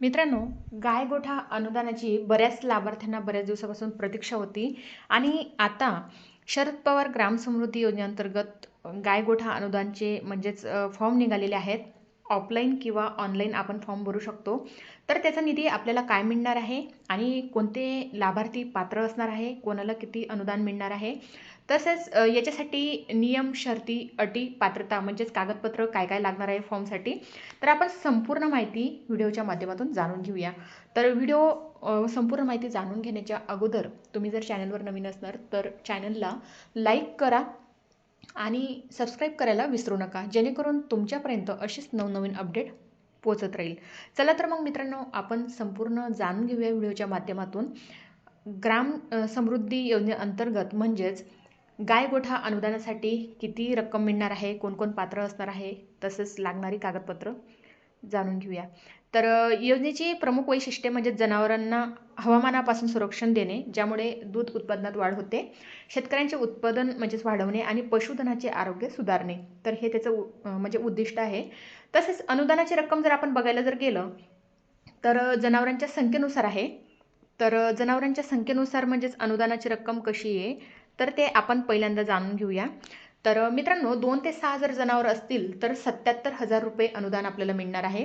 मित्रांनो गायगोठा अनुदानाची बऱ्याच लाभार्थ्यांना बऱ्याच दिवसापासून प्रतीक्षा होती. आणि आता शरद पवार ग्राम समृद्धी योजनेअंतर्गत गायगोठा अनुदानचे म्हणजेच फॉर्म निघालेले आहेत. ऑफलाईन किंवा ऑनलाईन आपण फॉर्म भरू शकतो. तर त्याचा निधी आपल्याला काय मिळणार आहे? आणि कोणते लाभार्थी पात्र असणार आहे? कोणाला किती अनुदान मिळणार आहे? तसेच याच्यासाठी नियम शर्ती अटी पात्रता म्हणजेच कागदपत्र काय काय लागणार आहे फॉर्मसाठी तर आपण संपूर्ण माहिती व्हिडिओच्या माध्यमातून जाणून घेऊया. तर व्हिडिओ संपूर्ण माहिती जाणून घेण्याच्या अगोदर तुम्ही जर चॅनलवर नवीन असणार तर चॅनलला लाईक करा आणि सबस्क्राईब करायला विसरू नका जेणेकरून तुमच्यापर्यंत अशीच नवनवीन अपडेट पोचत राहील. चला तर मग मित्रांनो आपण संपूर्ण जाणून घेऊया व्हिडिओच्या माध्यमातून. ग्राम समृद्धी योजनेअंतर्गत म्हणजेच गायगोठा अनुदानासाठी किती रक्कम मिळणार आहे? कोण कोण पात्र असणार आहे? तसेच लागणारी कागदपत्र जाणून घेऊया. तर योजनेची प्रमुख वैशिष्ट्ये म्हणजे जनावरांना हवामानापासून संरक्षण देणे ज्यामुळे दूध उत्पादनात वाढ होते. शेतकऱ्यांचे उत्पादन म्हणजेच वाढवणे आणि पशुधनाचे आरोग्य सुधारणे. तर हे त्याचं म्हणजे उद्दिष्ट आहे. तसेच अनुदानाची रक्कम जर आपण बघायला जर गेलं तर जनावरांच्या संख्येनुसार आहे. तर जनावरांच्या संख्येनुसार म्हणजेच अनुदानाची रक्कम कशी आहे? तर ते आपण पहिल्यांदा जाणून घेऊया. तर मित्रांनो दोन ते सहा जर जनावर असतील तर सत्याहत्तर हजार रुपये अनुदान आपल्याला मिळणार आहे.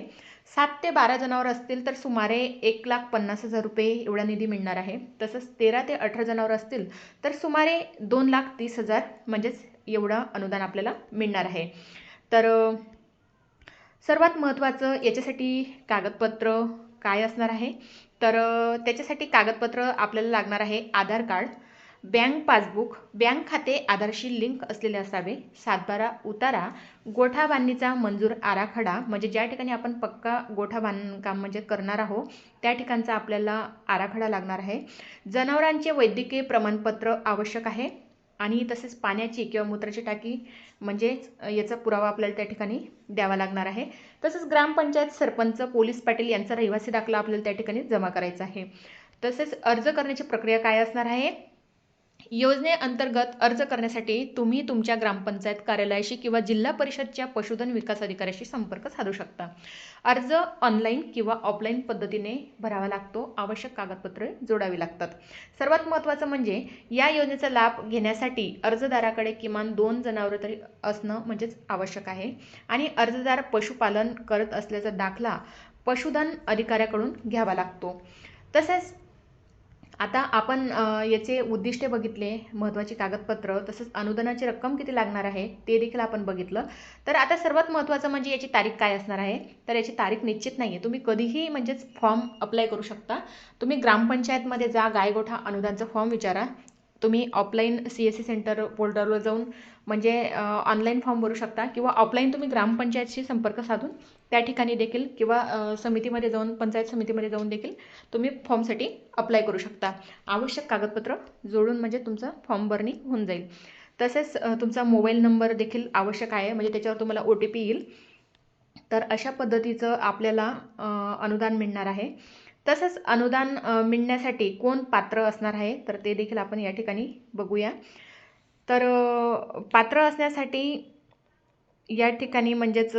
सात ते बारा जनावर असतील तर सुमारे एक लाख पन्नास हजार रुपये एवढा निधी मिळणार आहे. तसंच तेरा ते अठरा जनावर असतील तर सुमारे दोन लाख तीस हजार म्हणजेच एवढं अनुदान आपल्याला मिळणार आहे. तर सर्वात महत्त्वाचं याच्यासाठी कागदपत्र काय असणार आहे? तर त्याच्यासाठी कागदपत्र आपल्याला लागणार आहे Aadhaar card. Bank passbook bank खाते आधारशी लिंक असलेले असावे. सातबारा उतारा. गोठा बांधणीचा मंजूर आराखडा. म्हणजे ज्या ठिकाणी आपण पक्का गोठा बांधकाम म्हणजे करणार आहोत त्या ठिकाणचा आपल्याला आराखडा लागणार आहे. जनावरांचे वैद्यकीय प्रमाणपत्र आवश्यक आहे. आणि तसेच पाण्याची किंवा मूत्राची टाकी म्हणजेच याचा पुरावा आपल्याला त्या ठिकाणी द्यावा लागणार आहे. तसंच ग्रामपंचायत सरपंच पोलीस पाटील यांचा रहिवासी दाखला आपल्याला त्या ठिकाणी जमा करायचा आहे. तसेच अर्ज करण्याची प्रक्रिया काय असणार आहे? योजनेअंतर्गत अर्ज करण्यासाठी तुम्ही तुमच्या ग्रामपंचायत कार्यालयाशी किंवा जिल्हा परिषदच्या पशुधन विकास अधिकाऱ्याशी संपर्क साधू शकता. अर्ज ऑनलाईन किंवा ऑफलाईन पद्धतीने भरावा लागतो. आवश्यक कागदपत्रे जोडावी लागतात. सर्वात महत्त्वाचं म्हणजे या योजनेचा लाभ घेण्यासाठी अर्जदाराकडे किमान दोन जनावरं तरी असणं म्हणजेच आवश्यक आहे. आणि अर्जदार पशुपालन करत असल्याचा दाखला पशुधन अधिकाऱ्याकडून घ्यावा लागतो. तसेच आता आपण याचे उद्दिष्टे बघितले महत्त्वाची कागदपत्र तसंच अनुदानाची रक्कम किती लागणार आहे ते देखील आपण बघितलं. तर आता सर्वात महत्त्वाचं म्हणजे याची तारीख काय असणार आहे? तर याची तारीख निश्चित नाही आहे तुम्ही कधीही म्हणजेच फॉर्म अप्लाय करू शकता. तुम्ही ग्रामपंचायतमध्ये जा गायगोठा अनुदानचा फॉर्म विचारा. तुम्ही offline C S C centre पोर्टलवर जाऊन म्हणजे ऑनलाईन फॉर्म भरू शकता किंवा ऑफलाईन तुम्ही ग्रामपंचायतशी संपर्क साधून त्या ठिकाणी देखील किंवा समितीमध्ये जाऊन पंचायत समितीमध्ये जाऊन देखील तुम्ही फॉर्मसाठी अप्लाय करू शकता. आवश्यक कागदपत्र जोडून म्हणजे तुमचं फॉर्म भरणी होऊन जाईल. तसेच तुमचा मोबाईल नंबर देखील आवश्यक आहे म्हणजे त्याच्यावर तुम्हाला ओ टी पी येईल. तर अशा पद्धतीचं आपल्याला अनुदान मिळणार आहे. तसंच अनुदान मिळण्यासाठी कोण पात्र असणार आहे तर ते देखील आपण या ठिकाणी बघूया. तर पात्र असण्यासाठी या ठिकाणी म्हणजेच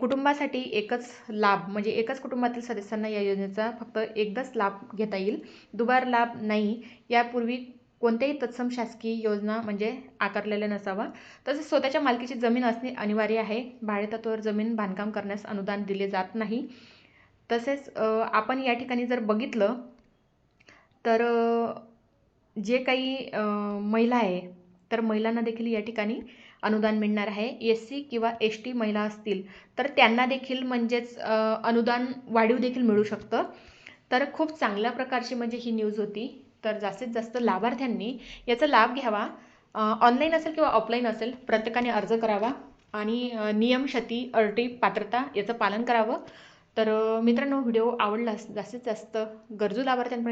कुटुंबासाठी एकच लाभ म्हणजे एकच कुटुंबातील सदस्यांना या योजनेचा फक्त एकदाच लाभ घेता येईल. दुबार लाभ नाही यापूर्वी कोणत्याही तत्सम शासकीय योजना म्हणजे आकारलेल्या नसावा. तसेच स्वतःच्या मालकीची जमीन असणे अनिवार्य आहे. भाडेतत्वावर जमीन बांधकाम करण्यास अनुदान दिले जात नाही. तसेच आपण या ठिकाणी जर बघितलं तर जे काही महिला आहे तर महिलांना देखील या ठिकाणी अनुदान मिळणार आहे. एस सी किंवा एस टी महिला असतील तर त्यांना देखील म्हणजेच अनुदान वाढीव देखील मिळू शकतं. तर खूप चांगल्या प्रकारची म्हणजे ही न्यूज होती. तर जास्तीत जास्त लाभार्थ्यांनी याचा लाभ घ्यावा. ऑनलाईन असेल किंवा ऑफलाईन असेल प्रत्येकाने अर्ज करावा आणि नियम शती अटी पात्रता याचं पालन करावं. तर मित्रांनो व्हिडिओ आवडला जास्तीत जास्त गरजू लाभार्थ्यांपर्यंत